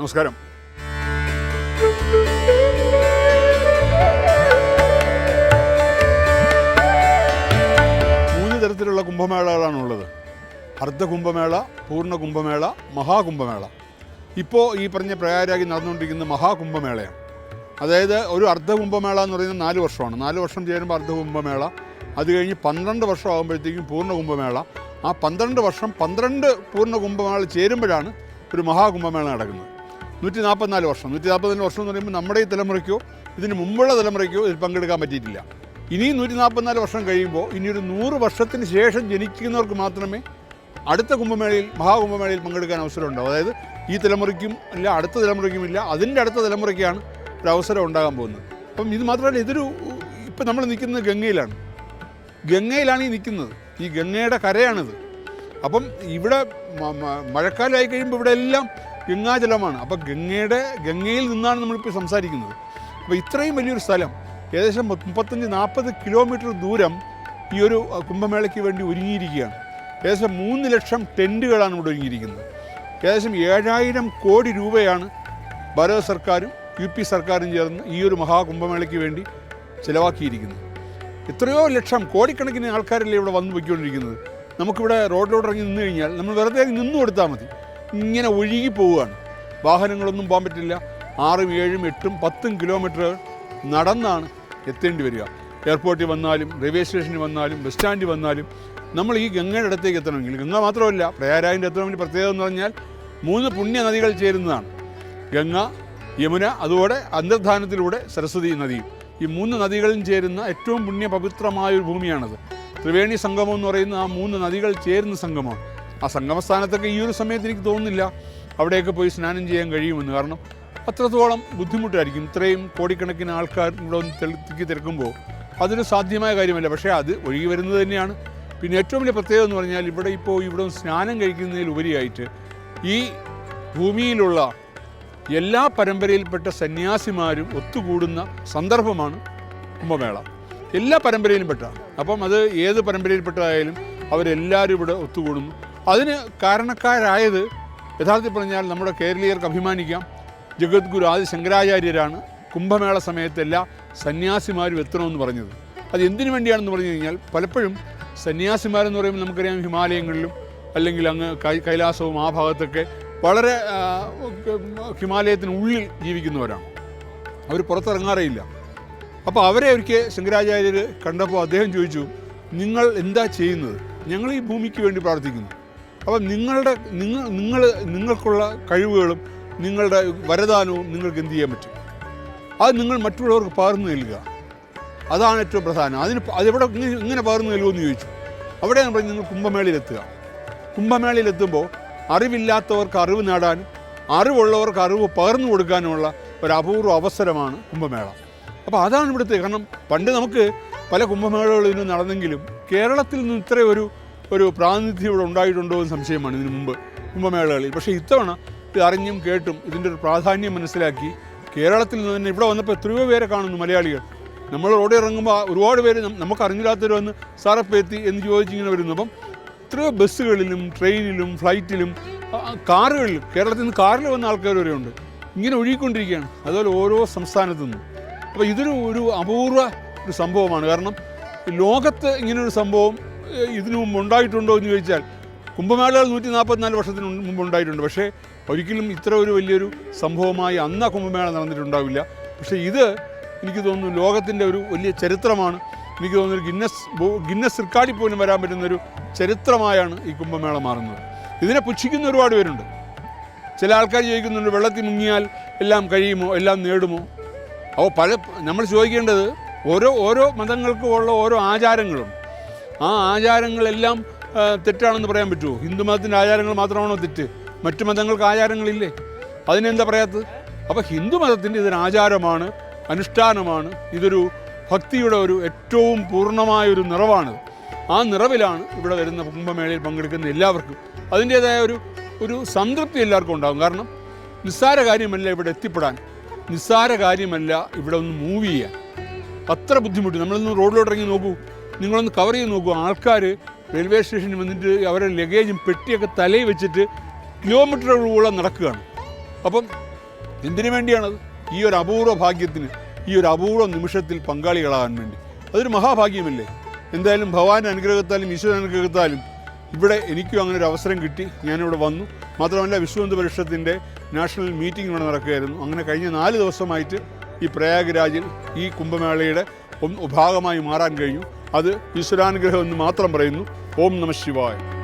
നമസ്കാരം. മൂന്ന് തരത്തിലുള്ള കുംഭമേളകളാണുള്ളത് അർദ്ധ കുംഭമേള പൂർണ കുംഭമേള മഹാകുംഭമേള ഇപ്പോൾ ഈ പറഞ്ഞ പ്രയാരാഗി നടന്നുകൊണ്ടിരിക്കുന്ന മഹാകുംഭമേളയാണ് അതായത് ഒരു അർദ്ധ കുംഭമേള എന്ന് പറയുന്നത് നാല് വർഷമാണ്. നാല് വർഷം ചേരുമ്പോൾ അർദ്ധ കുംഭമേള അത് കഴിഞ്ഞ് പന്ത്രണ്ട് വർഷം ആകുമ്പോഴത്തേക്കും പൂർണ കുംഭമേള. ആ പന്ത്രണ്ട് വർഷം പന്ത്രണ്ട് പൂർണ കുംഭമേള ചേരുമ്പോഴാണ് ഒരു മഹാകുംഭമേള നടക്കുന്നത്. നൂറ്റി നാൽപ്പത്തിനാല് വർഷം. നൂറ്റി നാൽപ്പത്തിനാല് വർഷം എന്ന് പറയുമ്പോൾ നമ്മുടെ ഈ തലമുറയ്ക്കോ ഇതിന് മുമ്പുള്ള തലമുറയ്ക്കോ ഇതിൽ പങ്കെടുക്കാൻ പറ്റിയിട്ടില്ല. ഇനിയും നൂറ്റി നാൽപ്പത്തിനാല് വർഷം കഴിയുമ്പോൾ ഇനിയൊരു നൂറ് വർഷത്തിന് ശേഷം ജനിക്കുന്നവർക്ക് മാത്രമേ അടുത്ത കുംഭമേളയിൽ മഹാകുംഭമേളയിൽ പങ്കെടുക്കാൻ അവസരം ഉണ്ടാവും അതായത് ഈ തലമുറയ്ക്കും അല്ല അടുത്ത തലമുറയ്ക്കും ഇല്ല അതിന്റെ അടുത്ത തലമുറയ്ക്കാണ് ഒരു അവസരം ഉണ്ടാകാൻ പോകുന്നത്. അപ്പം ഇത് മാത്രമല്ല ഇതൊരു ഇപ്പം നമ്മൾ നിൽക്കുന്നത് ഗംഗയിലാണ്. ഗംഗയിലാണ് ഈ നിൽക്കുന്നത്. ഈ ഗംഗയുടെ കരയാണിത്. അപ്പം ഇവിടെ മഴക്കാലമായി കഴിയുമ്പോൾ ഇവിടെ എല്ലാം ഗംഗാജലമാണ്. അപ്പോൾ ഗംഗയുടെ ഗംഗയിൽ നിന്നാണ് നമ്മളിപ്പോൾ സംസാരിക്കുന്നത്. അപ്പോൾ ഇത്രയും വലിയൊരു സ്ഥലം ഏകദേശം മുപ്പ- മുപ്പത്തഞ്ച് നാൽപ്പത് കിലോമീറ്റർ ദൂരം ഈ ഒരു കുംഭമേളയ്ക്ക് വേണ്ടി ഒരുങ്ങിയിരിക്കുകയാണ്. ഏകദേശം മൂന്ന് ലക്ഷം ടെന്റുകളാണ് ഇവിടെ ഒരുങ്ങിയിരിക്കുന്നത്. ഏകദേശം ഏഴായിരം കോടി രൂപയാണ് ഭാരത സർക്കാരും യു പി സർക്കാരും ചേർന്ന് ഈ ഒരു മഹാകുംഭമേളയ്ക്ക് വേണ്ടി ചിലവാക്കിയിരിക്കുന്നത്. എത്രയോ ലക്ഷം കോടിക്കണക്കിന് ആൾക്കാരല്ലേ ഇവിടെ വന്നു പോയിക്കൊണ്ടിരിക്കുന്നത്. നമുക്കിവിടെ റോഡിലോട്ട് ഇറങ്ങി നിന്ന് കഴിഞ്ഞാൽ നമ്മൾ വെറുതെ നിന്നു കൊടുത്താൽ മതി. ഇങ്ങനെ ഒഴുകി പോവുകയാണ്. വാഹനങ്ങളൊന്നും പോകാൻ പറ്റില്ല. ആറും ഏഴും എട്ടും പത്തും കിലോമീറ്റർ നടന്നാണ് എത്തേണ്ടി വരിക. എയർപോർട്ടിൽ വന്നാലും റെയിൽവേ സ്റ്റേഷനിൽ വന്നാലും ബസ് സ്റ്റാൻഡിൽ വന്നാലും നമ്മൾ ഈ ഗംഗയുടെ അടുത്തേക്ക് എത്തണമെങ്കിൽ ഗംഗ മാത്രമല്ല പ്രയാരായന്റെ എത്തണമെങ്കിൽ പ്രത്യേകത എന്ന് പറഞ്ഞാൽ മൂന്ന് പുണ്യ നദികൾ ചേരുന്നതാണ്. ഗംഗ യമുന അതുപോലെ അന്തർധാനത്തിലൂടെ സരസ്വതി നദിയും ഈ മൂന്ന് നദികളും ചേരുന്ന ഏറ്റവും പുണ്യ പവിത്രമായ ഒരു ഭൂമിയാണത്. ത്രിവേണി സംഗമം എന്ന് പറയുന്ന ആ മൂന്ന് നദികൾ ചേരുന്ന സംഗമമാണ്. ആ സംഗമസ്ഥാനത്തൊക്കെ ഈ ഒരു സമയത്ത് എനിക്ക് തോന്നുന്നില്ല അവിടെയൊക്കെ പോയി സ്നാനം ചെയ്യാൻ കഴിയുമെന്ന്. കാരണം അത്രത്തോളം ബുദ്ധിമുട്ടായിരിക്കും. ഇത്രയും കോടിക്കണക്കിന് ആൾക്കാർ ഇവിടെ ഒന്ന് തിക്കി തിരക്കുമ്പോൾ അതൊരു സാധ്യമായ കാര്യമല്ല. പക്ഷേ അത് ഒഴുകി വരുന്നത് തന്നെയാണ്. പിന്നെ ഏറ്റവും വലിയ പ്രത്യേകത എന്ന് പറഞ്ഞാൽ ഇവിടെ ഇപ്പോൾ ഇവിടെ സ്നാനം കഴിക്കുന്നതിൽ ഉപരിയായിട്ട് ഈ ഭൂമിയിലുള്ള എല്ലാ പരമ്പരയിൽപ്പെട്ട സന്യാസിമാരും ഒത്തുകൂടുന്ന സന്ദർഭമാണ് കുംഭമേള. എല്ലാ പരമ്പരയിലും പെട്ട അപ്പം അത് ഏത് പരമ്പരയിൽപ്പെട്ടതായാലും അവരെല്ലാവരും ഇവിടെ ഒത്തുകൂടുന്നു. അതിന് കാരണക്കാരായത് യഥാർത്ഥത്തിൽ പറഞ്ഞാൽ നമ്മുടെ കേരളീയർക്ക് അഭിമാനിക്കാം. ജഗദ്ഗുരു ആദി ശങ്കരാചാര്യരാണ് കുംഭമേള സമയത്തല്ല സന്യാസിമാരും എത്തണമെന്ന് പറഞ്ഞത്. അത് എന്തിനു വേണ്ടിയാണെന്ന് പറഞ്ഞു കഴിഞ്ഞാൽ പലപ്പോഴും സന്യാസിമാരെന്ന് പറയുമ്പോൾ നമുക്കറിയാം ഹിമാലയങ്ങളിലും അല്ലെങ്കിൽ അങ്ങ് കൈലാസവും ആ ഭാഗത്തൊക്കെ വളരെ ഹിമാലയത്തിനുള്ളിൽ ജീവിക്കുന്നവരാണ്. അവർ പുറത്തിറങ്ങാറേയില്ല. അപ്പോൾ അവരെ ഒരിക്കൽ ശങ്കരാചാര്യർ കണ്ടപ്പോൾ അദ്ദേഹം ചോദിച്ചു നിങ്ങൾ എന്താ ചെയ്യുന്നത്? ഞങ്ങൾ ഈ ഭൂമിക്ക് വേണ്ടി പ്രാർത്ഥിക്കുന്നു. അപ്പം നിങ്ങളുടെ നിങ്ങൾ നിങ്ങൾ നിങ്ങൾക്കുള്ള കഴിവുകളും നിങ്ങളുടെ വരദാനവും നിങ്ങൾക്ക് എന്ത് ചെയ്യാൻ പറ്റും? അത് നിങ്ങൾ മറ്റുള്ളവർക്ക് പകർന്നു നൽകുക. അതാണ് ഏറ്റവും പ്രധാനം. അതിന് അതെവിടെ ഇങ്ങനെ പകർന്നു നൽകുമെന്ന് ചോദിച്ചു. അവിടെയാണ് നമ്മൾ നിങ്ങൾ കുംഭമേളയിലെത്തുക. കുംഭമേളയിലെത്തുമ്പോൾ അറിവില്ലാത്തവർക്ക് അറിവ് നേടാൻ അറിവുള്ളവർക്ക് അറിവ് പകർന്നു കൊടുക്കാനുമുള്ള ഒരു അപൂർവ അവസരമാണ് കുംഭമേള. അപ്പോൾ അതാണ് ഇവിടുത്തെ കാരണം. പണ്ട് നമുക്ക് പല കുംഭമേളകളിൽ നിന്നും നടന്നെങ്കിലും കേരളത്തിൽ നിന്ന് ഇത്ര ഒരു പ്രാതിനിധ്യം ഇവിടെ ഉണ്ടായിട്ടുണ്ടോ എന്ന് സംശയമാണ് ഇതിനു മുമ്പ് കുംഭമേളകളിൽ. പക്ഷേ ഇത്തവണ ഇത് അറിഞ്ഞും കേട്ടും ഇതിന്റെ ഒരു പ്രാധാന്യം മനസ്സിലാക്കി കേരളത്തിൽ നിന്ന് തന്നെ ഇവിടെ വന്നപ്പോൾ എത്രയോ പേരെ കാണുന്നു മലയാളികൾ. നമ്മൾ റോഡിൽ ഇറങ്ങുമ്പോൾ ഒരുപാട് പേര് നമുക്ക് അറിഞ്ഞില്ലാത്തവർ സാറപ്പം എത്തി എന്ന് ചോദിച്ചിങ്ങനെ വരുന്നു. അപ്പം എത്രയോ ബസ്സുകളിലും ട്രെയിനിലും ഫ്ലൈറ്റിലും കാറുകളിലും കേരളത്തിൽ നിന്ന് കാറിൽ വന്ന ആൾക്കാർ വരെ ഉണ്ട്. ഇങ്ങനെ ഒഴുകിക്കൊണ്ടിരിക്കുകയാണ്. അതുപോലെ ഓരോ സംസ്ഥാനത്തു നിന്നും. അപ്പോൾ ഇതൊരു ഒരു അപൂർവ ഒരു സംഭവമാണ്. കാരണം ലോകത്ത് ഇങ്ങനൊരു സംഭവം ഇതിനു മുമ്പ് ഉണ്ടായിട്ടുണ്ടോ എന്ന് ചോദിച്ചാൽ കുംഭമേളകൾ നൂറ്റി നാൽപ്പത്തിനാല് വർഷത്തിന് മുമ്പ് ഉണ്ടായിട്ടുണ്ട്. പക്ഷേ ഒരിക്കലും ഇത്ര ഒരു വലിയൊരു സംഭവമായി അന്ന് കുംഭമേള നടന്നിട്ടുണ്ടാവില്ല. പക്ഷേ ഇത് എനിക്ക് തോന്നുന്നു ലോകത്തിന്റെ ഒരു വലിയ ചരിത്രമാണ്. എനിക്ക് തോന്നുന്നു ഗിന്നസ് ഗിന്നസ് റിക്കാർഡിൽ പോലും വരാൻ പറ്റുന്നൊരു ചരിത്രമായാണ് ഈ കുംഭമേള മാറുന്നത്. ഇതിനെ പുച്ഛിക്കുന്ന ഒരുപാട് പേരുണ്ട്. ചില ആൾക്കാർ ചോദിക്കുന്നുണ്ട് വെള്ളത്തിൽ മുങ്ങിയാൽ എല്ലാം കഴിയുമോ? എല്ലാം നേടുമോ? അപ്പോൾ പല നമ്മൾ ചോദിക്കേണ്ടത് ഓരോ ഓരോ മതങ്ങൾക്കും ഉള്ള ഓരോ ആചാരങ്ങളുണ്ട് ആ ആചാരങ്ങളെല്ലാം തെറ്റാണെന്ന് പറയാൻ പറ്റുമോ? ഹിന്ദു മതത്തിന്റെ ആചാരങ്ങൾ മാത്രമാണോ തെറ്റ്? മറ്റു മതങ്ങൾക്ക് ആചാരങ്ങളില്ലേ? അതിനെന്താ പറയാത്തത്? അപ്പോൾ ഹിന്ദു മതത്തിന്റെ ഇതൊരു ആചാരമാണ് അനുഷ്ഠാനമാണ് ഇതൊരു ഭക്തിയുടെ ഒരു ഏറ്റവും പൂർണമായൊരു നിറവാണ്. ആ നിറവിലാണ് ഇവിടെ വരുന്ന കുംഭമേളയിൽ പങ്കെടുക്കുന്ന എല്ലാവർക്കും അതിന്റേതായ ഒരു ഒരു സംതൃപ്തി എല്ലാവർക്കും ഉണ്ടാകും. കാരണം നിസ്സാര കാര്യമല്ല ഇവിടെ എത്തിപ്പെടാൻ. നിസ്സാര കാര്യമല്ല ഇവിടെ ഒന്ന് മൂവ് ചെയ്യാൻ. അത്ര ബുദ്ധിമുട്ട്. നമ്മളൊന്ന് റോഡിലോട്ട് ഇറങ്ങി നോക്കൂ. നിങ്ങളൊന്ന് കവർ ചെയ്ത് നോക്കൂ. ആൾക്കാർ റെയിൽവേ സ്റ്റേഷനിൽ വന്നിട്ട് അവരുടെ ലഗേജും പെട്ടിയൊക്കെ തലയിൽ വെച്ചിട്ട് കിലോമീറ്ററുകളോളം നടക്കുകയാണ്. അപ്പം എന്തിനു വേണ്ടിയാണത്? ഈ ഒരു അപൂർവ ഭാഗ്യത്തിന് ഈ ഒരു അപൂർവ നിമിഷത്തിൽ പങ്കാളികളാകാൻ വേണ്ടി. അതൊരു മഹാഭാഗ്യമല്ലേ? എന്തായാലും ഭഗവാന്റെ അനുഗ്രഹത്താലും ഈശ്വര അനുഗ്രഹത്താലും ഇവിടെ എനിക്കും അങ്ങനെ ഒരു അവസരം കിട്ടി. ഞാനിവിടെ വന്നു. മാത്രമല്ല വിശ്വഹിന്ദു പരിഷത്തിന്റെ നാഷണൽ മീറ്റിംഗ് ഇവിടെ നടക്കുകയായിരുന്നു. അങ്ങനെ കഴിഞ്ഞ നാല് ദിവസമായിട്ട് ഈ പ്രയാഗ്രാജിൽ ഈ കുംഭമേളയുടെ ഭാഗമായി മാറാൻ കഴിഞ്ഞു. അത് ഈശ്വരാനുഗ്രഹം എന്ന് മാത്രം പറയുന്നു. ഓം നമ ശിവായ.